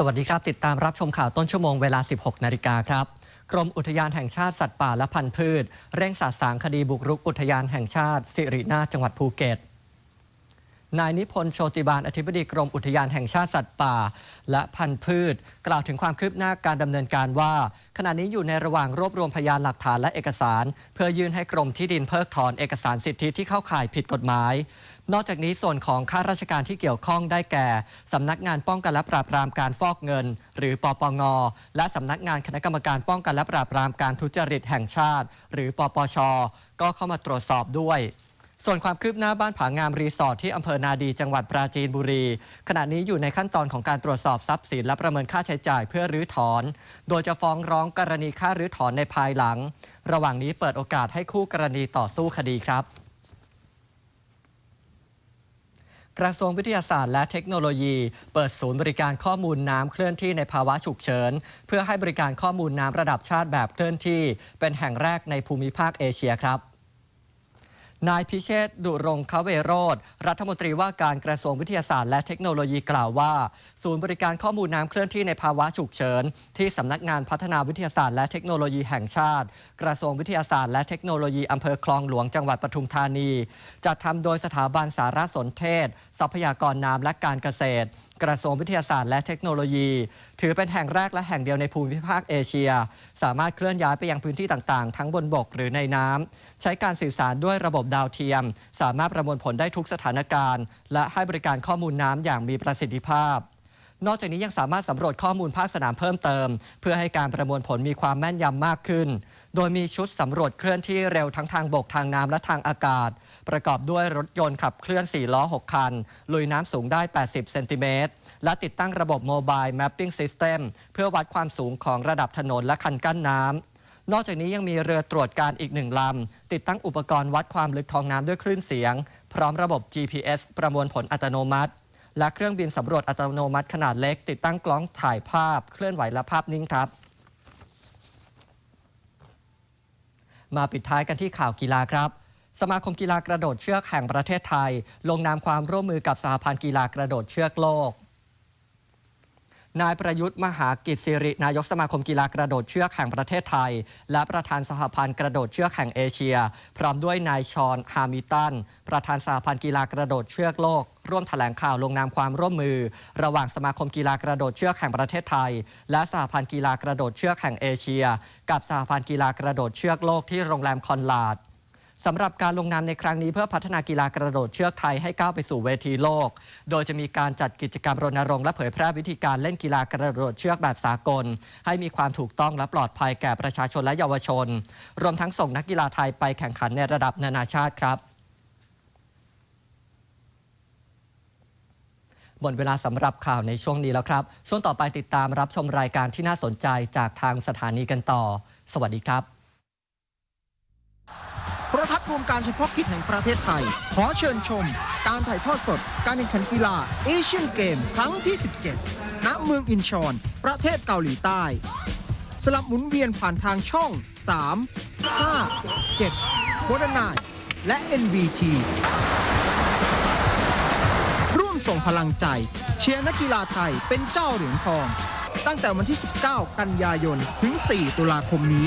สวัสดีครับ ติดตามรับชมข่าวต้นชั่วโมงเวลา 16 นาฬิกาครับ กรมอุทยานแห่งชาติสัตว์ป่าและพันธุ์พืช เร่งสาสางคดีบุกรุกอุทยานแห่งชาติ สิรินาจังหวัดภูเก็ต นายนิพนธ์โชติบาลอธิบดีกรมอุทยานแห่งชาติสัตว์ป่า และพันธุ์พืช กล่าวถึงความคืบหน้าการดำเนินการว่า ขณะนี้อยู่ในระหว่างรวบรวมพยานหลักฐานและเอกสาร เพื่อยื่นให้กรมที่ดินเพิกถอนเอกสารสิทธิที่เข้าข่ายผิดกฎหมาย นอกจากนี้ส่วนของข้าราชการที่เกี่ยวข้องได้แก่ สำนักงานป้องกันและปราบปรามการฟอกเงิน หรือปปง และสำนักงานคณะกรรมการป้องกันและปราบปรามการทุจริตแห่งชาติ หรือปปช ก็เข้ามาตรวจสอบด้วย ส่วนความคืบหน้าบ้านผางามรีสอร์ทที่อำเภอนาดีจังหวัดปราจีนบุรี ขณะนี้อยู่ในขั้นตอนของการตรวจสอบทรัพย์สินและประเมินค่าใช้จ่ายเพื่อรื้อถอน โดยจะฟ้องร้องกรณีค่ารื้อถอนในภายหลัง ระหว่างนี้เปิดโอกาสให้คู่กรณีต่อสู้คดีครับกระทรวงวิทยาศาสตร์และเทคโนโลยี เปิดศูนย์บริการข้อมูลน้ำเคลื่อนที่ในภาวะฉุกเฉิน เพื่อให้บริการข้อมูลน้ำระดับชาติแบบเคลื่อนที่ เป็นแห่งแรกในภูมิภาคเอเชียครับ นายพิเชษดุรงคเวโรธรัฐมนตรีว่าการกระทรวงวิทยาศาสตร์และเทคโนโลยีกล่าวว่า ศูนย์บริการข้อมูลน้ำเคลื่อนที่ในภาวะฉุกเฉิน ที่สำนักงานพัฒนาวิทยาศาสตร์และเทคโนโลยีแห่งชาติ กระทรวงวิทยาศาสตร์และเทคโนโลยีอำเภอคลองหลวงจังหวัดปทุมธานีจัดทำโดยสถาบันสารสนเทศ ทรัพยากรน้ำและการเกษตร กระทรวงวิทยาศาสตร์และเทคโนโลยี ถือเป็นแห่งแรกและแห่งเดียวในภูมิภาคเอเชีย สามารถเคลื่อนย้ายไปยังพื้นที่ต่างๆ ทั้งบนบกหรือในน้ำใช้การสื่อสารด้วยระบบดาวเทียม สามารถประมวลผลได้ทุกสถานการณ์ และให้บริการข้อมูลน้ำอย่างมีประสิทธิภาพนอกจากนี้ยังสามารถสำรวจข้อมูลภาคสนามเพิ่มเติม เพื่อให้การประมวลผลมีความแม่นยำมากขึ้น โดยมีชุดสำรวจเคลื่อนที่เร็วทั้งทางบกทางน้ำและทางอากาศ ประกอบด้วยรถยนต์ขับเคลื่อน 4 ล้อ 6 คัน ลุยน้ำสูงได้ 80 เซนติเมตร และติดตั้งระบบโมบายแมปปิ้งซิสเต็มเพื่อวัดความสูงของระดับถนนและคันกั้นน้ำนอกจากนี้ยังมีเรือตรวจการอีกหนึ่งลำ ติดตั้งอุปกรณ์วัดความลึกท้องน้ำด้วยคลื่นเสียง พร้อมระบบ GPS ประมวลผลอัตโนมัติ และเครื่องบินสำรวจอัตโนมัติขนาดเล็ก ติดตั้งกล้องถ่ายภาพ เคลื่อนไหวและภาพนิ่งครับ มาปิดท้ายกันที่ข่าวกีฬาครับสมาคมกีฬากระโดดเชือกแห่งประเทศไทย ลงนามความร่วมมือกับสหพันธ์กีฬากระโดดเชือกโลก นายประยุทธ์มหากิจสิรินายกสมาคมกีฬากระโดดเชือกแห่งประเทศไทย และประธานสหพันธ์กระโดดเชือกแห่งเอเชีย พร้อมด้วยนายชอนฮามิตัน ประธานสหพันธ์กีฬากระโดดเชือกโลก ร่วมแถลงข่าวลงนามความร่วมมือ ระหว่างสมาคมกีฬากระโดดเชือกแห่งประเทศไทย และสหพันธ์กีฬากระโดดเชือกแห่งเอเชีย กับสหพันธ์กีฬากระโดดเชือกโลกที่โรงแรมคอนลาด สำหรับการลงนามในครั้งนี้เพื่อพัฒนากีฬากระโดดเชือกไทยให้ก้าวไปสู่เวทีโลก โดยจะมีการจัดกิจกรรมรณรงค์และเผยแพร่วิธีการเล่นกีฬากระโดดเชือกแบบสากล ให้มีความถูกต้องและปลอดภัยแก่ประชาชนและเยาวชน รวมทั้งส่งนักกีฬาไทยไปแข่งขันในระดับนานาชาติครับหมดเวลาสำหรับข่าวในช่วงนี้แล้วครับ ช่วงต่อไปติดตามรับชมรายการที่น่าสนใจจากทางสถานีกันต่อ สวัสดีครับ โทรทัศน์รวมการเฉพาะกิจแห่งประเทศไทย ขอเชิญชม การถ่ายทอดสด การแข่งขันกีฬาเอเชียนเกม ครั้งที่ 17 ณ เมืองอินชอน ประเทศเกาหลีใต้ สลับหมุนเวียนผ่านทางช่อง 3 5 7โคดนายและ NBT ร่วมส่งพลังใจ เชียร์นักกีฬาไทยเป็นเจ้าเหรียญทอง ตั้งแต่วันที่ 19 กันยายน ถึง 4 ตุลาคมนี้